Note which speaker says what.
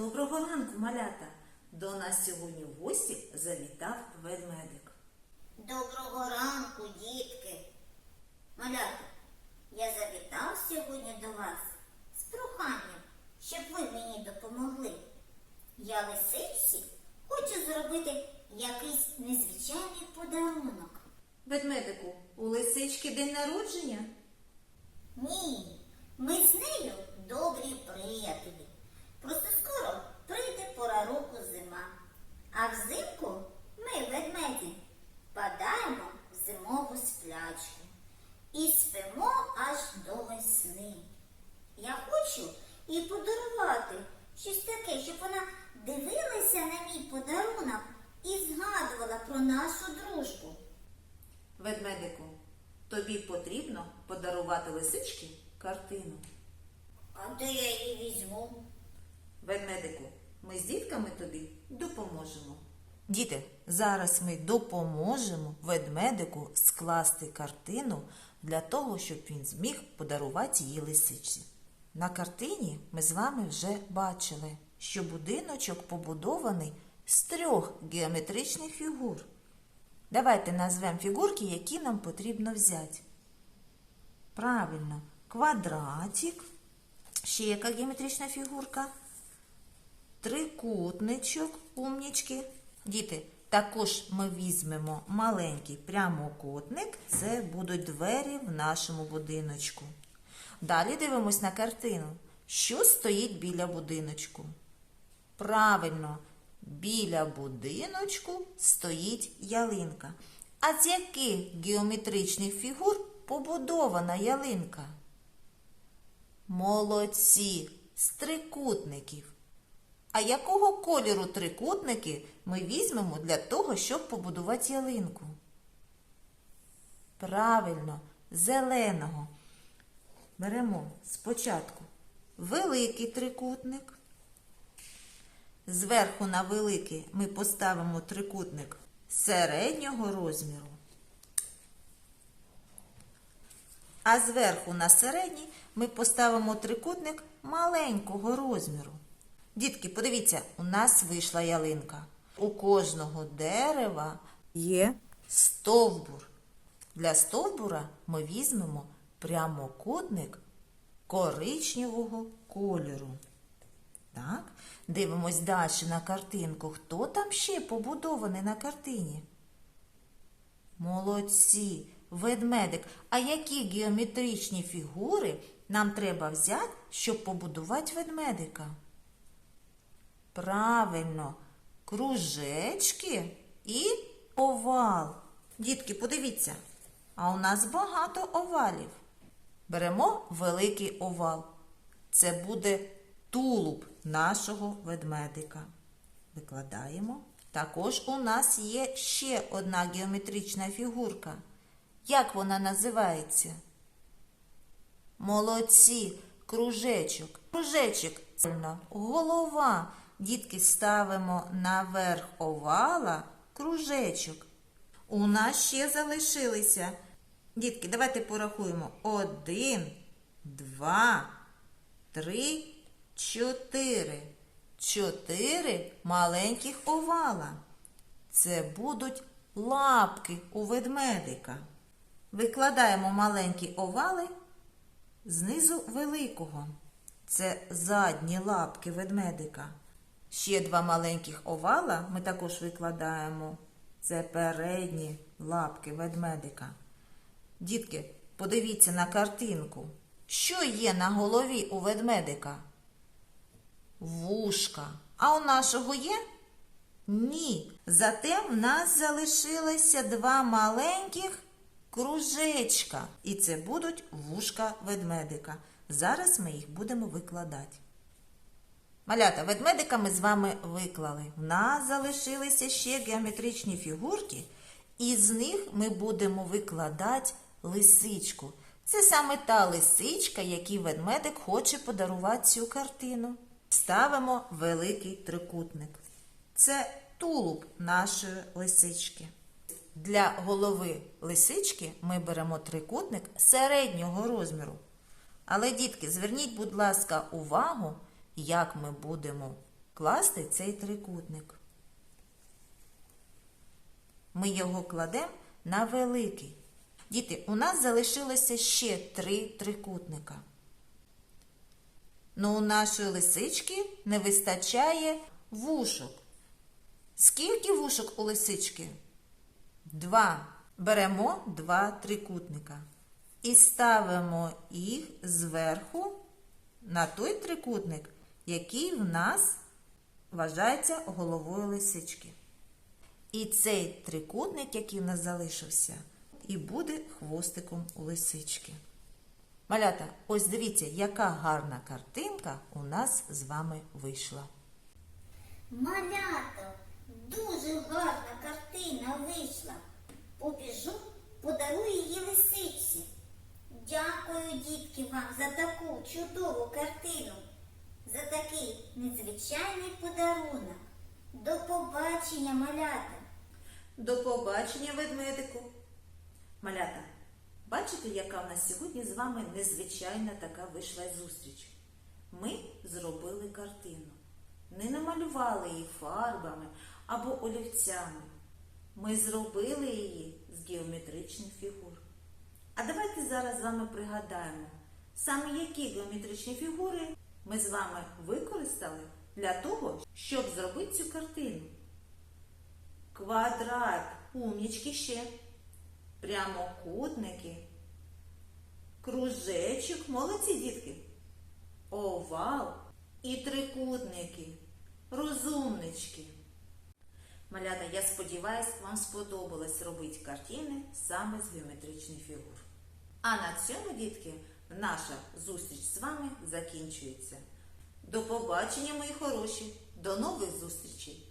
Speaker 1: Доброго ранку, малята! До нас сьогодні в гості завітав ведмедик.
Speaker 2: Доброго ранку, дітки. Малята, я завітав сьогодні до вас з проханням, щоб ви мені допомогли. Я лисичці хочу зробити якийсь незвичайний подарунок.
Speaker 1: Ведмедику, у лисички день народження?
Speaker 2: Ні, ми з нею їй подарувати щось таке, щоб вона дивилася на мій подарунок і згадувала про нашу дружбу.
Speaker 1: Ведмедику, тобі потрібно подарувати лисичці картину.
Speaker 2: А де я її візьму?
Speaker 1: Ведмедику, ми з дітками тобі допоможемо. Діти, зараз ми допоможемо ведмедику скласти картину для того, щоб він зміг подарувати її лисичці. На картині ми з вами вже бачили, що будиночок побудований з трьох геометричних фігур. Давайте назвемо фігурки, які нам потрібно взяти. Правильно, квадратик. Ще яка геометрична фігурка? Трикутничок, умнічки. Діти, також ми візьмемо маленький прямокутник. Це будуть двері в нашому будиночку. Далі дивимось на картину. Що стоїть біля будиночку? Правильно, біля будиночку стоїть ялинка. А з яких геометричних фігур побудована ялинка? Молодці, з трикутників. А якого кольору трикутники ми візьмемо для того, щоб побудувати ялинку? Правильно, зеленого. Беремо спочатку великий трикутник. Зверху на великий ми поставимо трикутник середнього розміру. А зверху на середній ми поставимо трикутник маленького розміру. Дітки, подивіться, у нас вийшла ялинка. У кожного дерева є стовбур. Для стовбура ми візьмемо прямокутник коричневого кольору. Так, дивимось далі на картинку. Хто там ще побудований на картині? Молодці, ведмедик. А які геометричні фігури нам треба взяти, щоб побудувати ведмедика? Правильно, кружечки і овал. Дітки, подивіться, а у нас багато овалів. Беремо великий овал. Це буде тулуб нашого ведмедика. Викладаємо. Також у нас є ще одна геометрична фігурка. Як вона називається? Молодці, кружечок. Кружечок голова. Дітки ставимо наверх овала кружечок. У нас ще залишилися. Дітки, давайте порахуємо. Один, два, три, чотири. Чотири маленьких овала. Це будуть лапки у ведмедика. Викладаємо маленькі овали знизу великого. Це задні лапки ведмедика. Ще два маленьких овала ми також викладаємо. Це передні лапки ведмедика. Дітки, подивіться на картинку. Що є на голові у ведмедика? Вушка. А у нашого є? Ні. Зате в нас залишилося два маленьких кружечка. І це будуть вушка ведмедика. Зараз ми їх будемо викладати. Малята, ведмедика ми з вами виклали. В нас залишилися ще геометричні фігурки, і з них ми будемо викладати лисичку. Це саме та лисичка, якій ведмедик хоче подарувати цю картину. Ставимо великий трикутник. Це тулуб нашої лисички. Для голови лисички ми беремо трикутник середнього розміру. Але, дітки, зверніть, будь ласка, увагу, як ми будемо класти цей трикутник. Ми його кладемо на великий. Діти, у нас залишилося ще три трикутника. Ну, у нашої лисички не вистачає вушок. Скільки вушок у лисички? Два. Беремо два трикутника і ставимо їх зверху на той трикутник, який в нас вважається головою лисички. І цей трикутник, який в нас залишився, і буде хвостиком у лисички. Малята, ось дивіться, яка гарна картинка у нас з вами вийшла.
Speaker 2: Малято, дуже гарна картина вийшла. Побіжу, подарую її лисичці. Дякую, дітки, вам за таку чудову картину, за такий незвичайний подарунок. До побачення, малята.
Speaker 1: До побачення, ведмедику. Малята, бачите, яка в нас сьогодні з вами незвичайна така вийшла зустріч. Ми зробили картину. Не намалювали її фарбами або олівцями. Ми зробили її з геометричних фігур. А давайте зараз з вами пригадаємо, саме які геометричні фігури ми з вами використали для того, щоб зробити цю картину. Квадрат, умнічки ще, прямокутники, кружечок, молодці дітки, овал і трикутники, розумнички. Малята, я сподіваюся, вам сподобалось робити картини саме з геометричних фігур. А на цьому, дітки, наша зустріч з вами закінчується. До побачення, мої хороші! До нових зустрічей!